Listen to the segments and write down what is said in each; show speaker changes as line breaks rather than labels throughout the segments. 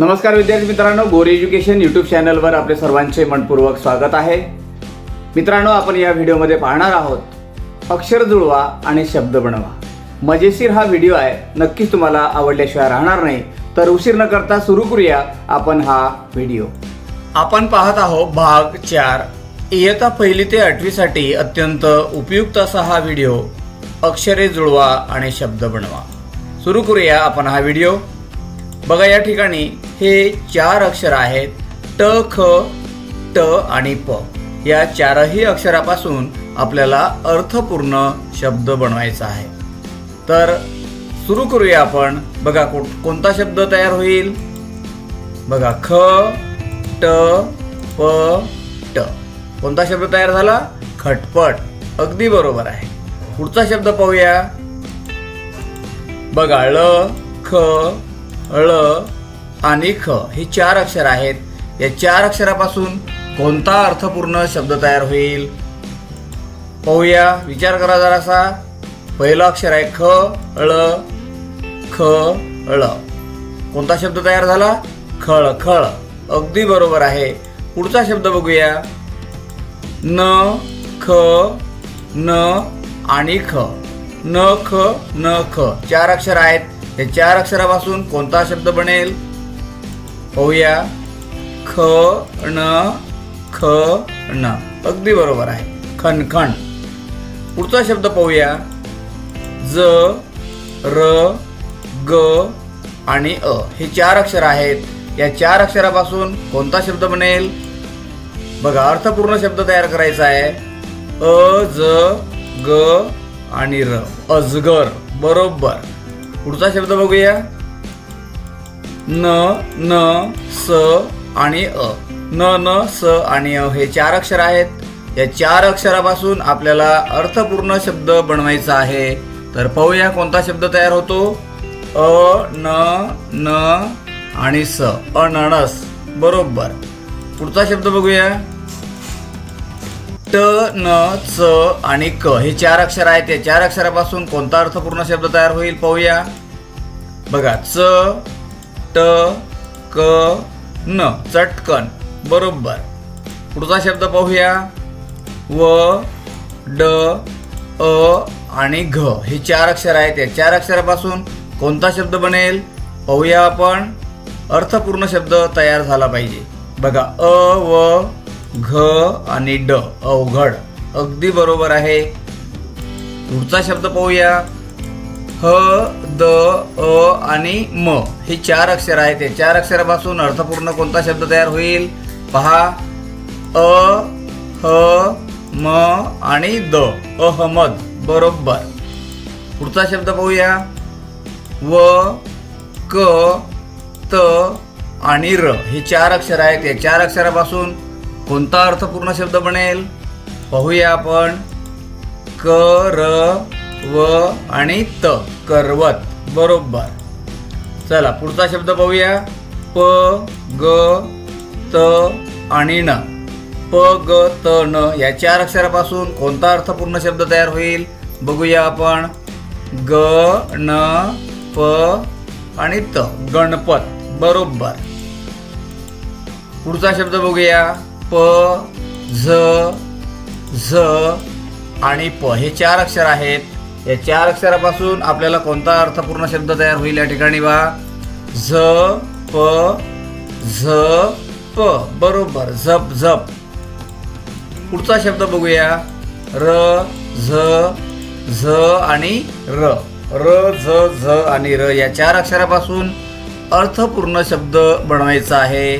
नमस्कार विद्यार्थी मित्रांनो गोरी एज्युकेशन यूट्यूब चॅनलवर आपले सर्वांचे मनपूर्वक स्वागत आहे. मित्रांनो आपण या व्हिडिओमध्ये पाहणार आहोत अक्षर जुळवा आणि शब्द बनवा. मजेशीर हा व्हिडिओ आहे नक्कीच तुम्हाला आवडल्याशिवाय राहणार नाही तर उशीर न करता सुरू करूया आपण हा व्हिडिओ. आपण पाहत आहोत भाग चार. इयत्ता पहिली ते आठवीसाठी अत्यंत उपयुक्त असा हा व्हिडिओ. अक्षरे जुळवा आणि शब्द बनवा. सुरू करूया आपण हा व्हिडिओ. बघा या ठिकाणी हे चार अक्षर आहेत. ट ख ट आणि प. या चारही अक्षरापासून आपल्याला अर्थपूर्ण शब्द बनवायचा आहे. तर सुरू करूया आपण. बघा को कोणता शब्द तयार होईल? बघा ख ट प ट. कोणता शब्द तयार झाला? खटपट. अगदी बरोबर आहे. पुढचा शब्द पाहूया. बघा ळ ख ळ आणि ख ही चार अक्षर आहेत. या चार अक्षरापासून कोणता अर्थपूर्ण शब्द तयार होईल? पाहूया. विचार करा जरासा. पहिलं अक्षर आहे ख ळ ख ळ कोणता शब्द तयार झाला? खळ खळ. अगदी बरोबर आहे. पुढचा शब्द बघूया. न ख न आणि ख. न ख न ख. चार अक्षर आहेत. हे चार अक्षरापासून कोणता शब्द बनेल? पाहूया ख न ख न. अगदी बरोबर आहे. खणखण पुढचा शब्द पाहूया. ज र ग आणि अ. हे चार अक्षर आहेत. या चार अक्षरापासून कोणता शब्द बनेल? बघा अर्थपूर्ण शब्द तयार करायचा आहे. अ ज ग आणि र. अजगर. बरोबर. पुढचा शब्द बघूया. न न स आणि अ. न न स आणि अ हे चार अक्षर आहेत. या चार अक्षरापासून आपल्याला अर्थपूर्ण शब्द बनवायचा आहे. तर पाहूया कोणता शब्द तयार होतो? अ न न आणि स. अनणस बरोबर. पुढचा शब्द बघूया. ट न च आणि क हे चार अक्षर आहेत. या चार अक्षरापासून कोणता अर्थपूर्ण शब्द तयार होईल पाहूया. बघा च ट क न चटकन. बरोबर. पुढचा शब्द पाहूया. व ड अ आणि घ. हे चार अक्षर आहेत. या चार अक्षरापासून कोणता शब्द बनेल? पाहूया आपण. अर्थपूर्ण शब्द तयार झाला पाहिजे. बघा अ व घ आणि ड अवघड. अगदी बरोबर आहे. पुढचा शब्द पाहूया. ह द अ आणि म. हे चार अक्षर आहेत. या चार अक्षरापासून अर्थपूर्ण कोणता शब्द तयार होईल? पहा. अ ह म आणि द. अहमद. बरोबर. पुढचा शब्द पाहूया. व क त आणि र. हे चार अक्षर आहेत. या चार अक्षरापासून कोणता अर्थपूर्ण शब्द बनेल? पाहूया आपण. क र व आणि त. करवत. बरोबर. चला पुढचा शब्द पाहूया. प ग त आणि न. प ग त न या चार अक्षरापासून कोणता अर्थपूर्ण शब्द तयार होईल? बघूया आपण. ग न प आणि त. गणपत. बरोबर. पुढचा शब्द बघूया. प झ झ आणि प हे चार अक्षर आहेत. या चार अक्षरापासून आपल्याला कोणता अर्थपूर्ण शब्द तयार होईल या ठिकाणी बा? झ प झ प. बरोबर. झप झप. पुढचा शब्द बघूया. र झ झ आणि र. र झ झ आणि र या चार अक्षरापासून अर्थपूर्ण शब्द बनवायचा आहे.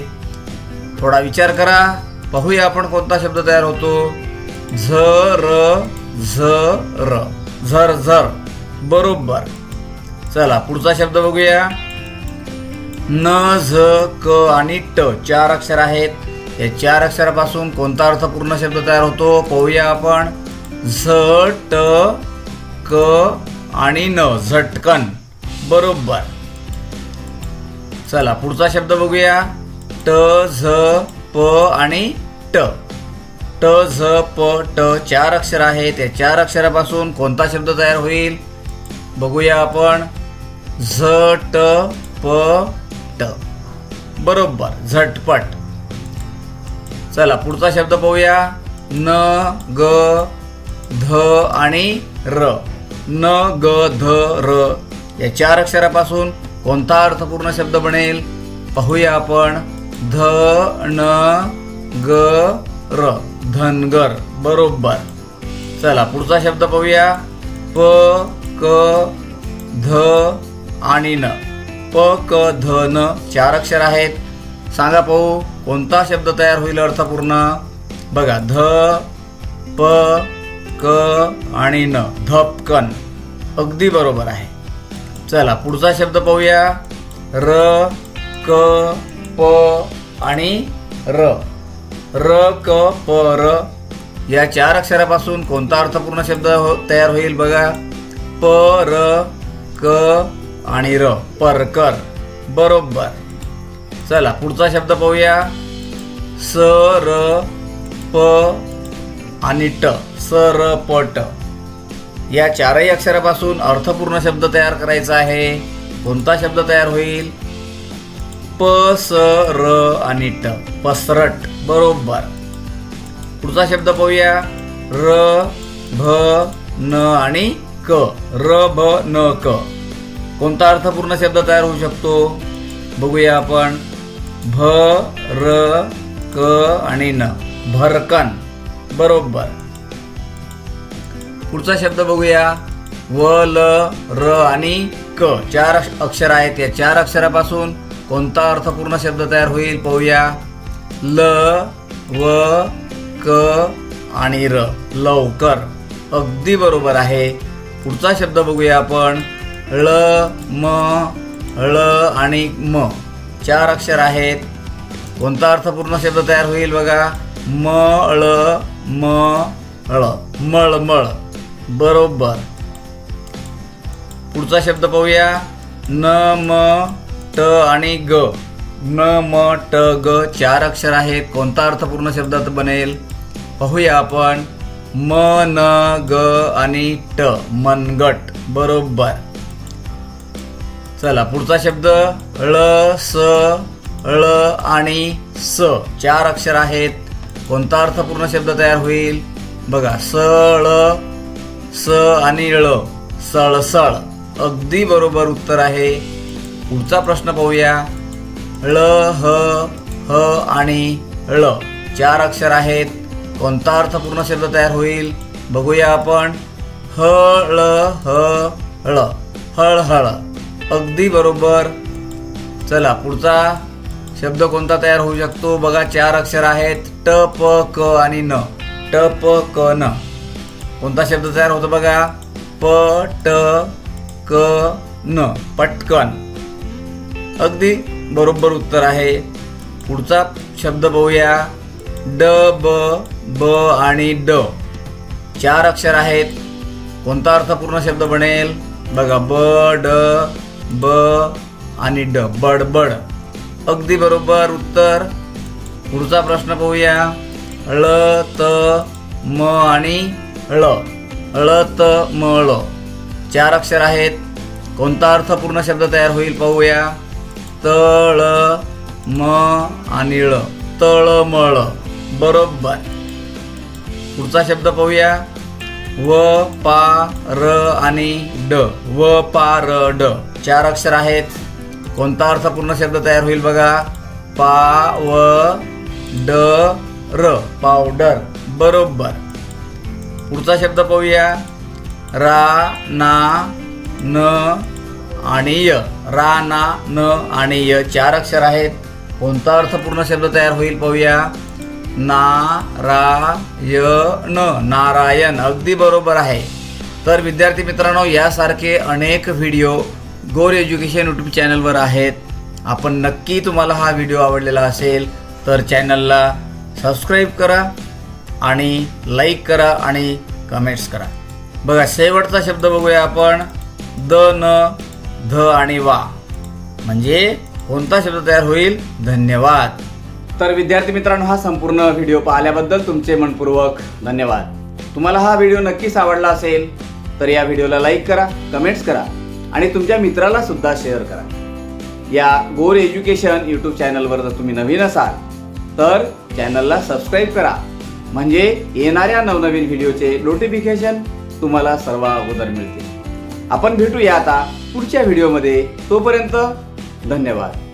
थोडा विचार करा. पाहूया आपण कोणता शब्द तयार होतो? झ र झ र झर झर. बरोबर. चला पुढचा शब्द बघूया. न झ क आणि ट चार अक्षर आहेत. या चार अक्षरापासून कोणता अर्थपूर्ण शब्द तयार होतो? पाहूया आपण. झ ट क आणि न झटकन. बरोबर. चला पुढचा शब्द बघूया. ट झ प आणि ट. ट झ प ट चार अक्षर आहे त्या चार अक्षरापासून कोणता शब्द तयार होईल? बघूया आपण. झ ट प ट. बरोबर. झटपट. चला पुढचा शब्द पाहूया. न ग ध आणि र. न ग ध र. या चार अक्षरापासून कोणता अर्थपूर्ण शब्द बनेल? पाहूया आपण. ध न ग र धनगर बरोबर. चला पुढचा शब्द पाहूया. प क ध आणि न. प क ध न चार अक्षर आहेत. सांगा पाहू कोणता शब्द तयार होईल अर्थपूर्ण? बघा ध प क आणि न. धपकन. अगदी बरोबर आहे. चला पुढचा शब्द पाहूया. र क प आणि र. र क प र. या चार अक्षरापासून कोणता अर्थपूर्ण शब्द हो तयार होईल बघा. प र क आणि र. परकर. बरोबर. चला पुढचा शब्द पाहूया. स र प आणि ट. स र प ट. या चारही अक्षरापासून अर्थपूर्ण शब्द तयार करायचा आहे. कोणता शब्द तयार होईल? र आणि ट. पसरट. बरोबर. पुढचा शब्द पाहूया. र भ न आणि क. र भ न क. कोणता अर्थपूर्ण शब्द तयार होऊ शकतो? बघूया आपण. भ र क आणि न. भरकन. बरोबर. पुढचा शब्द बघूया. व ल र आणि क. चार अक्षर आहेत या चार अक्षरापासून. कोणता अर्थपूर्ण शब्द तयार होईल? पाहूया. ल व क आणि र. लवकर. अगदी बरोबर आहे. पुढचा शब्द बघूया आपण. ळ म ळ आणि म. चार अक्षर आहेत. कोणता अर्थपूर्ण शब्द तयार होईल बघा? म ळ म ळ मळमळ. बरोबर. पुढचा शब्द पाहूया. न म ट आणि ग. न म ट ग चार अक्षर आहेत. कोणता अर्थपूर्ण शब्दात बनेल? पाहूया आपण. म न ग आणि ट. मनगट. बरोबर. चला पुढचा शब्द. ळ स ळ आणि स. चार अक्षर आहेत. कोणता अर्थपूर्ण शब्द तयार होईल? बघा स ळ स आणि ळ सळसळ. अगदी बरोबर उत्तर आहे. पुढचा प्रश्न पाहूया. ळ ह ह आणि ळ चार अक्षर आहेत. कोणता अर्थपूर्ण शब्द तयार होईल? बघूया आपण. ह ळ ह ळ हळहळ अगदी बरोबर. चला पुढचा शब्द कोणता तयार होऊ शकतो? बघा चार अक्षर आहेत. ट प क आणि न. ट प क न. कोणता शब्द तयार होतो बघा? प ट क न. पटकन. अगदी बरोबर उत्तर आहे. पुढचा शब्द बघूया. ड ब ब आणि ड. चार अक्षर आहेत. कोणता अर्थपूर्ण शब्द बनेल? बघा ब ड ब आणि ड. बडबड अगदी बरोबर उत्तर. पुढचा प्रश्न पाहूया ळ त म आणि ळ ळ त म ळ चार अक्षर आहेत. कोणता अर्थपूर्ण शब्द तयार होईल? पाहूया. तळ म आणि ळ. तळमळ बरोबर. पुढचा शब्द पाहूया. व पा र आणि ड. व पा र ड. चार अक्षर आहेत. कोणता अर्थपूर्ण शब्द तयार होईल बघा? पा व ड र. पावडर. बरोबर. पुढचा शब्द पाहूया. रा ना न आणि य रा ना न आणि य चार अक्षर आहेत. कोणता अर्थपूर्ण शब्द तयार होईल पाहूया? ना न. नारायण अगदी बरोबर आहे. तर विद्यार्थी मित्रांनो यासारखे अनेक व्हिडिओ गोर एज्युकेशन यूट्यूब चॅनलवर आहेत. आपण नक्की तुम्हाला हा व्हिडिओ आवडलेला असेल तर चॅनलला सबस्क्राईब करा आणि लाईक करा आणि कमेंट्स करा. बघा शेवटचा शब्द बघूया आपण. द न ध आणि वा. म्हणजे कोणता शब्द तयार होईल? धन्यवाद. तर विद्यार्थी मित्रांनो हा संपूर्ण व्हिडिओ पाहिल्याबद्दल तुमचे मनपूर्वक धन्यवाद. तुम्हाला हा व्हिडिओ नक्कीच आवडला असेल तर या व्हिडिओला लाईक करा कमेंट्स करा आणि तुमच्या मित्राला सुद्धा शेअर करा. या गोर एज्युकेशन यूट्यूब चॅनलवर जर तुम्ही नवीन असाल तर चॅनलला सबस्क्राईब करा. म्हणजे येणाऱ्या नवनवीन व्हिडिओचे नोटिफिकेशन तुम्हाला सर्व अगोदर मिळतील. आपण भेटूया आता पुढच्या व्हिडिओमध्ये तोपर्यंत धन्यवाद.